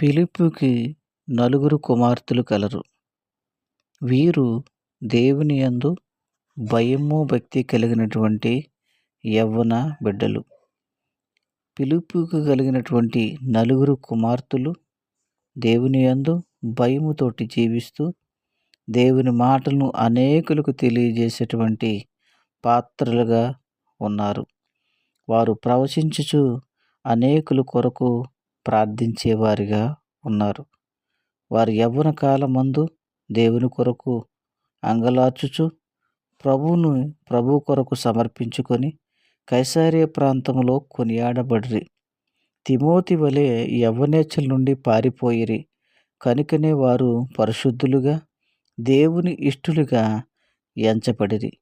ఫిలిప్పుకి నలుగురు కుమార్తెలు కలరు. వీరు దేవుని యందు భయము భక్తి కలిగినటువంటి యవ్వన బిడ్డలు. పిలుపుకు కలిగినటువంటి నలుగురు కుమార్తెలు దేవుని యందు భయముతోటి జీవిస్తూ దేవుని మాటలను అనేకులకు తెలియజేసేటువంటి పాత్రలుగా ఉన్నారు. వారు ప్రవచించుచు అనేకుల కొరకు ప్రార్థించేవారిగా ఉన్నారు. వారి యవ్వన కాలమందు దేవుని కొరకు అంగలార్చుచు ప్రభువును ప్రభు కొరకు సమర్పించుకొని కైసారే ప్రాంతంలో కొనియాడబడిరి. తిమోతి వలె యవ్వనేచ్చల నుండి పారిపోయిరి. కనుకనే వారు పరిశుద్ధులుగా దేవుని ఇష్టలుగా ఎంచబడిరి.